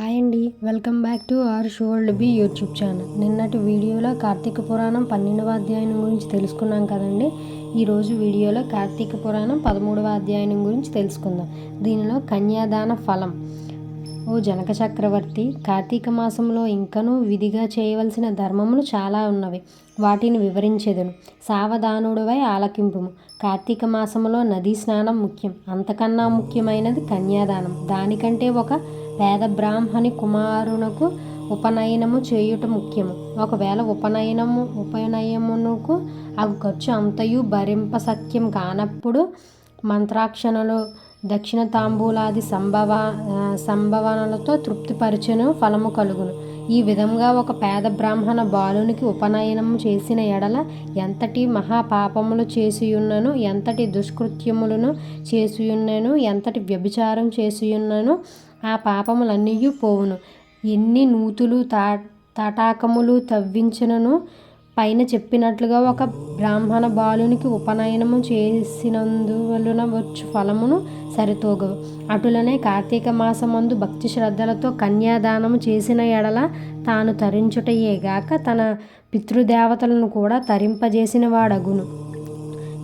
Hi అండి welcome back to our should be YouTube channel. నిన్నటి వీడియోలో కార్తీక పురాణం పన్నెండవ అధ్యాయం గురించి తెలుసుకున్నాం కదండి. ఈరోజు వీడియోలో కార్తీక పురాణం పదమూడవ అధ్యాయం గురించి తెలుసుకుందాం. దీనిలో కన్యాదాన ఫలం. ఓ జనక చక్రవర్తి కార్తీక మాసంలో ఇంకనూ విధిగా చేయవలసిన ధర్మములు చాలా ఉన్నవి. వాటిని వివరించెదను. సావధానుడివై ఆలకింపుము. కార్తీక మాసంలో నదీ స్నానం ముఖ్యం. అంతకన్నా ముఖ్యమైనది కన్యాదానం. దానికంటే ఒక పేద బ్రాహ్మణి కుమారునకు ఉపనయనము చేయుట ముఖ్యము. ఒకవేళ ఉపనయనము ఉపనయమునకు అగు ఖర్చు అంతయు భరింప సఖ్యం కానప్పుడు మంత్రాక్షణలు దక్షిణ తాంబూలాది సంభవ సంభవనలతో తృప్తిపరచను ఫలము కలుగును. ఈ విధంగా ఒక పేద బ్రాహ్మణ బాలునికి ఉపనయనము చేసిన ఎడల ఎంతటి మహాపాపములు చేసియున్నను ఎంతటి దుష్కృత్యములను చేసియున్నను ఎంతటి వ్యభిచారం చేసియున్నను ఆ పాపములన్నీ పోవును. ఎన్ని నూతులు తా తటాకములు తవ్వించినను పైన చెప్పినట్లుగా ఒక బ్రాహ్మణ బాలునికి ఉపనయనము చేసినందువలన వచ్చు ఫలమును సరితూగవు. అటులనే కార్తీక మాసమందు భక్తి శ్రద్ధలతో కన్యాదానము చేసిన ఎడల తాను తరించుటయేగాక తన పితృదేవతలను కూడా తరింపజేసిన వాడగును.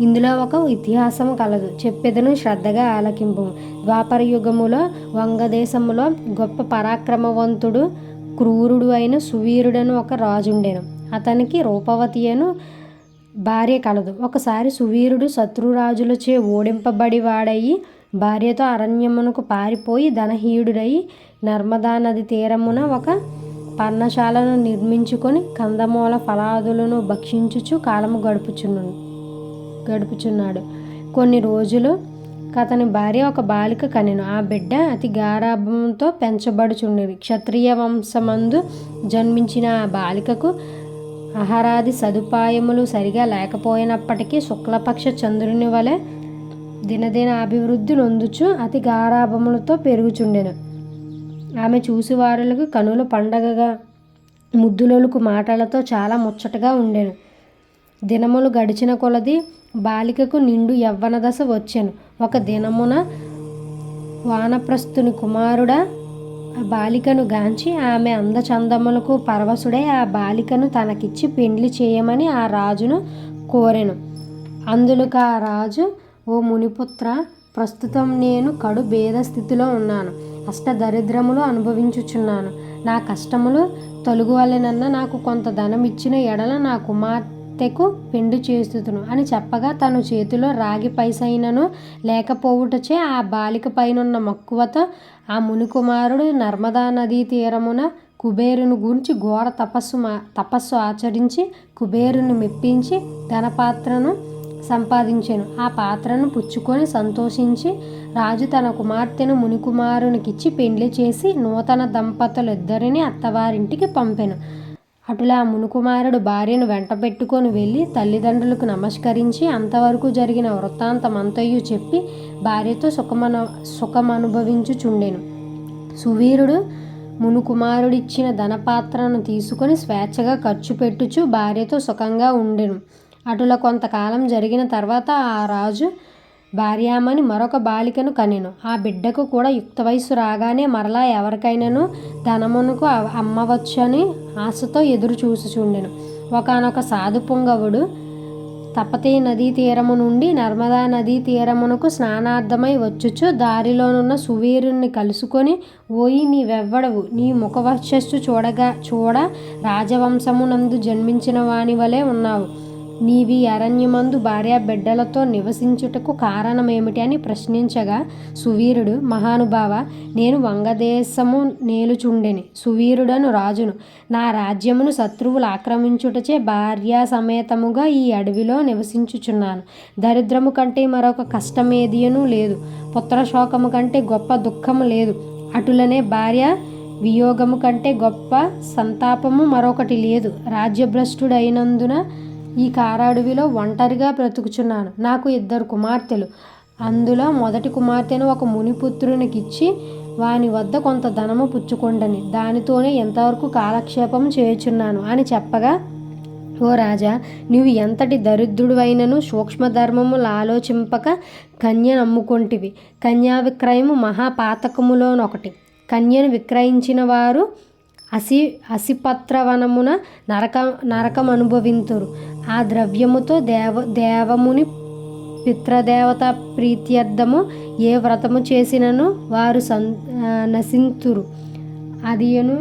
ఇందులో ఒక ఇతిహాసం కలదు. చెప్పెదను శ్రద్ధగా ఆలకింపు ద్వాపర యుగములో వంగదేశములో గొప్ప పరాక్రమవంతుడు క్రూరుడు అయిన సువీరుడను ఒక రాజుండెను అతనికి రూపవతి అను భార్య కలదు. ఒకసారి సువీరుడు శత్రురాజులచే ఓడింపబడి వాడయి భార్యతో అరణ్యమునకు పారిపోయి ధనహీయుడై నర్మదా నది తీరమున ఒక పర్ణశాలను నిర్మించుకొని కందమూల ఫలాదులను భక్షించుచు కాలము గడుపుచున్నాను గడుపుచున్నాడు. కొన్ని రోజులు అతని భార్య ఒక బాలిక కనెను. ఆ బిడ్డ అతి గారాభంతో పెంచబడుచుండేది. క్షత్రియ వంశమందు జన్మించిన ఆ బాలికకు ఆహారాది సదుపాయములు సరిగా లేకపోయినప్పటికీ శుక్లపక్ష చంద్రుని వలె దినదిన అభివృద్ధి నొందుచు అతి గారాభములతో పెరుగుచుండెను. ఆమె చూసివారులకు కనుల పండగగా ముద్దులొలుకు మాటలతో చాలా ముచ్చటగా ఉండెను. దినములు గడిచిన కొలది బాలికకు నిండు యవ్వన దశ వచ్చెను. ఒక దినమున వానప్రస్థుని కుమారుడా ఆ బాలికను గాంచి ఆమె అందచందములకు పరవశుడై ఆ బాలికను తనకిచ్చి పెండ్లి చేయమని ఆ రాజును కోరెను. అందులకు ఆ రాజు ఓ మునిపుత్ర ప్రస్తుతం నేను కడు భేద స్థితిలో ఉన్నాను. అష్ట దరిద్రములు అనుభవించుచున్నాను. నా కష్టములు తొలగువలెనన్న నాకు కొంత ధనం ఇచ్చిన ఎడల నా అత్తెకు పెండు చేస్తును అని చెప్పగా తను చేతిలో రాగి పైసైనను లేకపోవుటచే ఆ బాలిక పైనున్న మక్కువతో ఆ మునికుమారుడు నర్మదా నదీ తీరమున కుబేరుని గురించి ఘోర తపస్సు మా తపస్సు ఆచరించి కుబేరుని మెప్పించి ధనపాత్రను సంపాదించాను. ఆ పాత్రను పుచ్చుకొని సంతోషించి రాజు తన కుమార్తెను మునికుమారునికిచ్చి పెండ్లి చేసి నూతన దంపతులిద్దరిని అత్తవారింటికి పంపెను. అటులా మునుకుమారుడు భార్యను వెంట పెట్టుకొని వెళ్ళి తల్లిదండ్రులకు నమస్కరించి అంతవరకు జరిగిన వృత్తాంతమంతయు చెప్పి భార్యతో సుఖమను సుఖమనుభవించుచుండెను. సువీరుడు మునుకుమారుడిచ్చిన ధనపాత్రను తీసుకొని స్వేచ్ఛగా ఖర్చు పెట్టుచు భార్యతో సుఖంగా ఉండెను. అటుల కొంతకాలం జరిగిన తర్వాత ఆ రాజు భార్యామని మరొక బాలికను కనెను. ఆ బిడ్డకు కూడా యుక్త వయసు రాగానే మరలా ఎవరికైనాను ధనమునకు అమ్మవచ్చని ఆశతో ఎదురు చూసుచుండెను ఒకనొక సాధు పొంగవుడు తపతే నదీ తీరము నుండి నర్మదా నదీ తీరమునకు స్నానార్థమై వచ్చుచు దారిలోనున్న సువీరుణ్ణి కలుసుకొని ఓయి నీవెవ్వడవు నీ ముఖవర్చస్సు చూడగా చూడ రాజవంశమునందు జన్మించిన వాని వలె ఉన్నావు. నీవి అరణ్యమందు భార్యాబిడ్డలతో నివసించుటకు కారణమేమిటి అని ప్రశ్నించగా సువీరుడు మహానుభావ నేను వంగదేశము నేలుచుండెని. సువీరుడను రాజును. నా రాజ్యమును శత్రువులు ఆక్రమించుటచే భార్యా సమేతముగా ఈ అడవిలో నివసించుచున్నాను. దరిద్రము కంటే మరొక కష్టమేదియను లేదు. పుత్రశోకము కంటే గొప్ప దుఃఖము లేదు. అటులనే భార్య వియోగము కంటే గొప్ప సంతాపము మరొకటి లేదు. రాజ్యభ్రష్టుడైనందున ఈ కారడవిలో ఒంటరిగా బ్రతుకుచున్నాను. నాకు ఇద్దరు కుమార్తెలు. అందులో మొదటి కుమార్తెను ఒక మునిపుత్రునికిచ్చి వాని వద్ద కొంత ధనము పుచ్చుకొండని. దానితోనే ఎంతవరకు కాలక్షేపం చేయుచున్నాను అని చెప్పగా ఓ రాజా నీవు ఎంతటి దరిద్రుడువైనను సూక్ష్మధర్మములు ఆలోచింపక కన్య నమ్ముకొంటివి. కన్యా విక్రయము మహాపాతకములోనొకటి. కన్యను విక్రయించిన వారు అసి అసిపత్రవనమున నరక నరకం అనుభవింతురు ఆ ద్రవ్యముతో దేవ దేవముని పిత్రదేవత ప్రీత్యర్థము ఏ వ్రతము చేసినను వారు సం నశింతురు. అదియను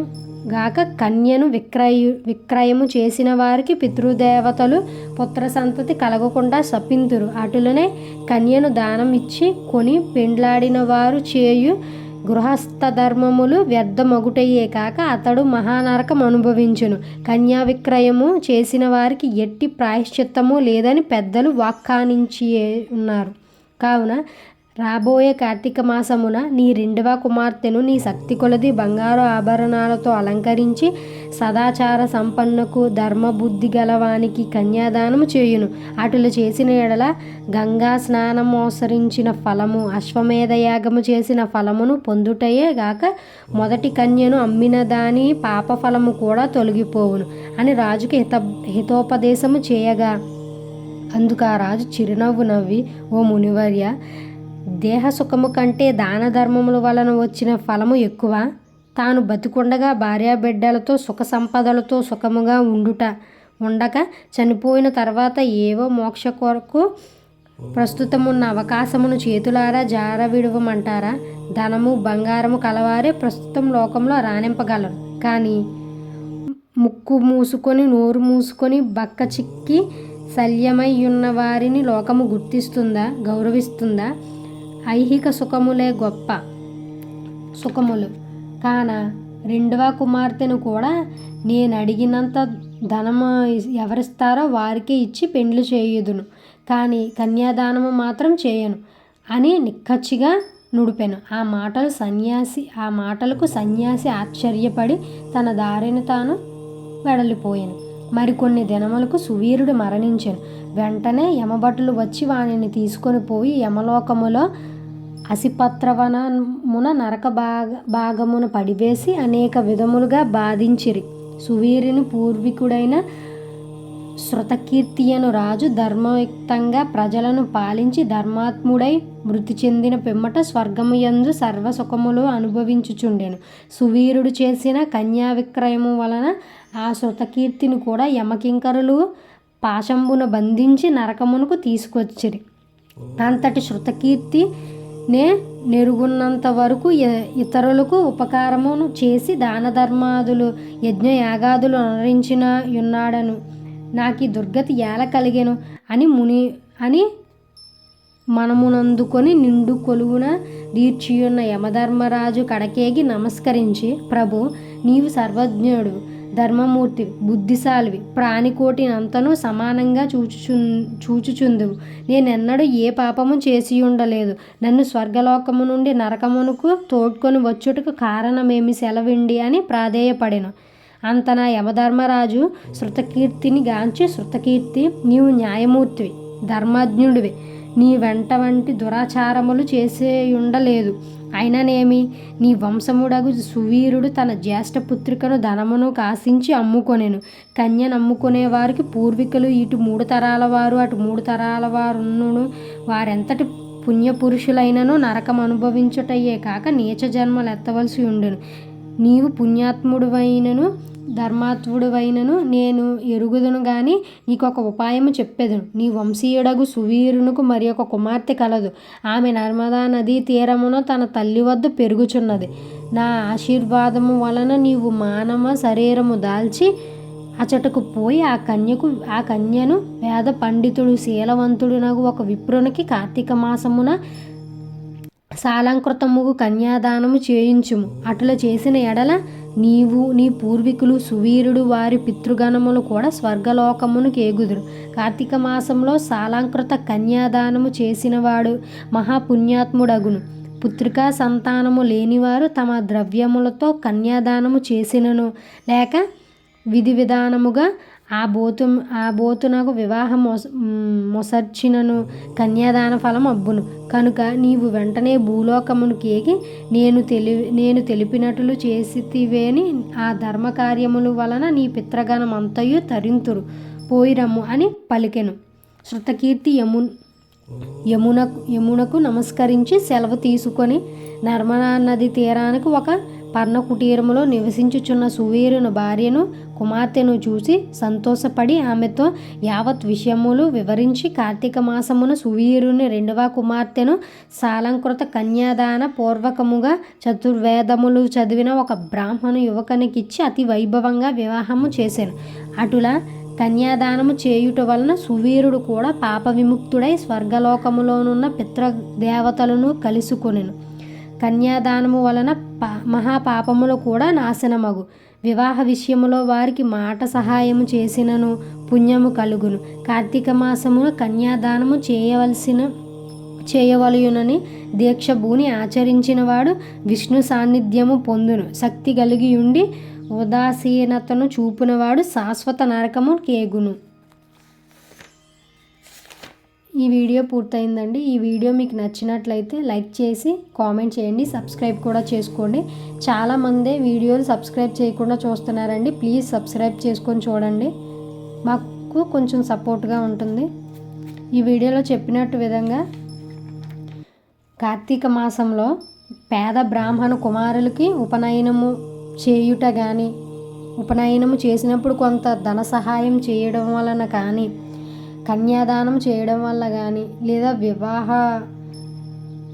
గాక కన్యను విక్రయు విక్రయము చేసిన వారికి పితృదేవతలు పుత్ర సంతతి కలగకుండా శపింతురు. అటులనే కన్యను దానం ఇచ్చి కొని పెండ్లాడిన వారు చేయు గృహస్థ ధర్మములు వ్యర్థమగుటయ్యే కాక అతడు మహానరకం అనుభవించును. కన్యా విక్రయము చేసిన వారికి ఎట్టి ప్రాయశ్చిత్తము లేదని పెద్దలు వాక్కానించి ఉన్నారు కావున రాబోయే కార్తీక మాసమున నీ రెండవ కుమార్తెను నీ శక్తి కొలది బంగారు ఆభరణాలతో అలంకరించి సదాచార సంపన్నకు ధర్మబుద్ధి గలవానికి కన్యాదానము చేయును. అటులు చేసిన ఎడల గంగా స్నానమోసరించిన ఫలము అశ్వమేధ యాగము చేసిన ఫలమును పొందుటయే గాక మొదటి కన్యను అమ్మిన దాని పాప ఫలము కూడా తొలగిపోవును అని రాజుకి హిత హితోపదేశము చేయగా అందుకు ఆ రాజు చిరునవ్వు నవ్వి ఓ మునివర్య దేహ సుఖము కంటే దాన ధర్మముల వలన వచ్చిన ఫలము ఎక్కువ. తాను బతికుండగా భార్యాబిడ్డలతో సుఖ సంపదలతో సుఖముగా ఉండుట ఉండక చనిపోయిన తర్వాత ఏవో మోక్ష కొరకు ప్రస్తుతమున్న అవకాశమును చేతులారా జార విడవమంటారా ధనము బంగారము కలవారే ప్రస్తుతం లోకంలో రాణింపగలరు. కానీ ముక్కు మూసుకొని నోరు మూసుకొని బక్క చిక్కి శల్యమై ఉన్న వారిని లోకము గుర్తిస్తుందా? గౌరవిస్తుందా? ఐహిక సుఖములే గొప్ప సుఖములు. కాన రెండవ కుమార్తెను కూడా నేను అడిగినంత ధనము ఎవరిస్తారో వారికే ఇచ్చి పెండ్లు చేయుదును. కానీ కన్యాదానము మాత్రం చేయను అని నిక్కచ్చిగా నుడిపాను. ఆ మాటలు సన్యాసి ఆ మాటలకు సన్యాసి ఆశ్చర్యపడి తన దారిని తాను వెడలిపోయాను. మరికొన్ని దినములకు సువీరుడు మరణించాను. వెంటనే యమభటులు వచ్చి వానిని తీసుకొని పోయి యమలోకములో అసిపత్రవనమున నరక భాగ భాగమున పడివేసి అనేక విధములుగా బాధించిరి. సువీరుని పూర్వీకుడైన శృతకీర్తియను రాజు ధర్మయుక్తంగా ప్రజలను పాలించి ధర్మాత్ముడై మృతి చెందిన పిమ్మట స్వర్గము యందు సర్వ సుఖములు అనుభవించుచుండెను. సువీరుడు చేసిన కన్యా విక్రయము వలన ఆ శృతకీర్తిని కూడా యమకింకరులు పాశంబున బంధించి నరకమునకు తీసుకొచ్చిరి. అంతటి శృతకీర్తి నే నెరుగున్నంత వరకు ఇతరులకు ఉపకారమును చేసి దాన ధర్మాదులు యజ్ఞ యాగాదులు అనరించిన ఉన్నాడను నాకు ఈ దుర్గతి ఎలా కలిగెను? అని ముని అని మనమునందుకొని నిండు కొలువున దీర్చియున్న యమధర్మరాజు కడకేగి నమస్కరించి ప్రభు నీవు సర్వజ్ఞుడు. ధర్మమూర్తి బుద్ధిశాలివి ప్రాణికోటినంతను సమానంగా చూచుచు చూచుచుందువు. నేనెన్నడూ ఏ పాపము చేసి ఉండలేదు నన్ను స్వర్గలోకము నుండి నరకమునకు తోడ్కొని వచ్చుటకు కారణమేమి సెలవిండి అని ప్రాధేయపడెను. అంతన యమధర్మరాజు శృతకీర్తిని గాంచి శృతకీర్తి నీవు న్యాయమూర్తివి ధర్మజ్ఞుడివి. నీ వెంట వంటి దురాచారములు చేసేయుండలేదు. అయిననేమి? నీ వంశముడగు సువీరుడు తన జ్యేష్ఠ పుత్రికను ధనమును కాసించి అమ్ముకొనెను. కన్యను అమ్ముకునే వారికి పూర్వీకులు ఇటు మూడు తరాల వారు అటు మూడు తరాల వారును వారెంతటి పుణ్యపురుషులైనను నరకం అనుభవించుటయ్యే కాక నీచ జన్మలు ఎత్తవలసి ఉండును. నీవు పుణ్యాత్ముడువైనను ధర్మాత్ముడువైనను నేను ఎరుగుదును గాని నీకు ఒక ఉపాయము చెప్పేదను. నీ వంశీయుడగు సువీరునకు మరి ఒక కుమార్తె కలదు. ఆమె నర్మదా నదీ తీరమున తన తల్లి వద్ద పెరుగుచున్నది. నా ఆశీర్వాదము వలన నీవు మానవ శరీరము దాల్చి అచటకు పోయి ఆ కన్యకు ఆ కన్యను వేద పండితుడు శీలవంతుడునగు ఒక విప్రునికి కార్తీక మాసమున సాలంకృతముగు కన్యాదానము చేయించుము. అటుల చేసిన ఎడల నీవు నీ పూర్వీకులు సువీరుడు వారి పితృగణములు కూడా స్వర్గలోకమును కేగుదురు. కార్తీక మాసంలో సాలంకృత కన్యాదానము చేసినవాడు మహాపుణ్యాత్ముడగును. పుత్రికా సంతానము లేనివారు తమ ద్రవ్యములతో కన్యాదానము చేసినను. లేక విధి విధానముగా ఆ బోతు ఆ బోతునకు వివాహం మొస మొసర్చినను కన్యాదాన ఫలం అబ్బును. కనుక నీవు వెంటనే భూలోకమునికి ఏగి నేను తెలి నేను తెలిపినట్లు చేసితివేని ఆ ధర్మకార్యములు వలన నీ పిత్రగణమంతయు తరింతురు. పోయిరమ్ము అని పలికెను. శృతకీర్తి యము యమునకు యమునకు నమస్కరించి సెలవు తీసుకొని నర్మదా నది తీరానికి ఒక పర్ణకుటీరములో నివసించుచున్న సువీరుని భార్యను కుమార్తెను చూసి సంతోషపడి ఆమెతో యావత్ విషయములు వివరించి కార్తీక మాసమున సువీరుని రెండవ కుమార్తెను సాలంకృత కన్యాదాన పూర్వకముగా చతుర్వేదములు చదివిన ఒక బ్రాహ్మణ యువకునికిచ్చి అతి వైభవంగా వివాహము చేశాను అటులా కన్యాదానము చేయుట వలన సువీరుడు కూడా పాప విముక్తుడై స్వర్గలోకములోనున్న పితృదేవతలను కలుసుకొనెను. కన్యాదానము వలన పా మహాపాపములు కూడా నాశనమగు. వివాహ విషయములో వారికి మాట సహాయము చేసినను పుణ్యము కలుగును. కార్తీక మాసమున కన్యాదానము చేయవలసిన చేయవలయునని దీక్ష ఆచరించినవాడు విష్ణు సాన్నిధ్యము పొందును. శక్తి కలిగి ఉండి ఉదాసీనతను చూపునవాడు శాశ్వత నరకము కేగును. ఈ వీడియో పూర్తయిందండి. ఈ వీడియో మీకు నచ్చినట్లయితే లైక్ చేసి కామెంట్ చేయండి సబ్స్క్రైబ్ కూడా చేసుకోండి. చాలామందే వీడియోలు సబ్స్క్రైబ్ చేయకుండా చూస్తున్నారండి. ప్లీజ్ సబ్స్క్రైబ్ చేసుకొని చూడండి. మాకు కొంచెం సపోర్ట్గా ఉంటుంది. ఈ వీడియోలో చెప్పినట్టు విధంగా కార్తీక మాసంలో పేద బ్రాహ్మణ కుమారులకి ఉపనయనము చేయుట కానీ ఉపనయనము చేసినప్పుడు కొంత ధన సహాయం చేయడం వలన కానీ కన్యాదానం చేయడం వల్ల కానీ లేదా వివాహ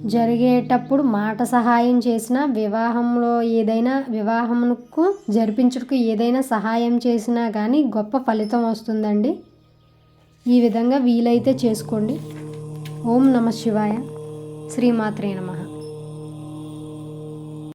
జరిగేటప్పుడు మాట సహాయం చేసిన వివాహంలో ఏదైనా వివాహమునకు జరిపించుటకు ఏదైనా సహాయం చేసినా కానీ గొప్ప ఫలితం వస్తుందండి. ఈ విధంగా వీలైతే చేసుకోండి. ఓం నమ శివాయ. శ్రీమాత్రే నమ.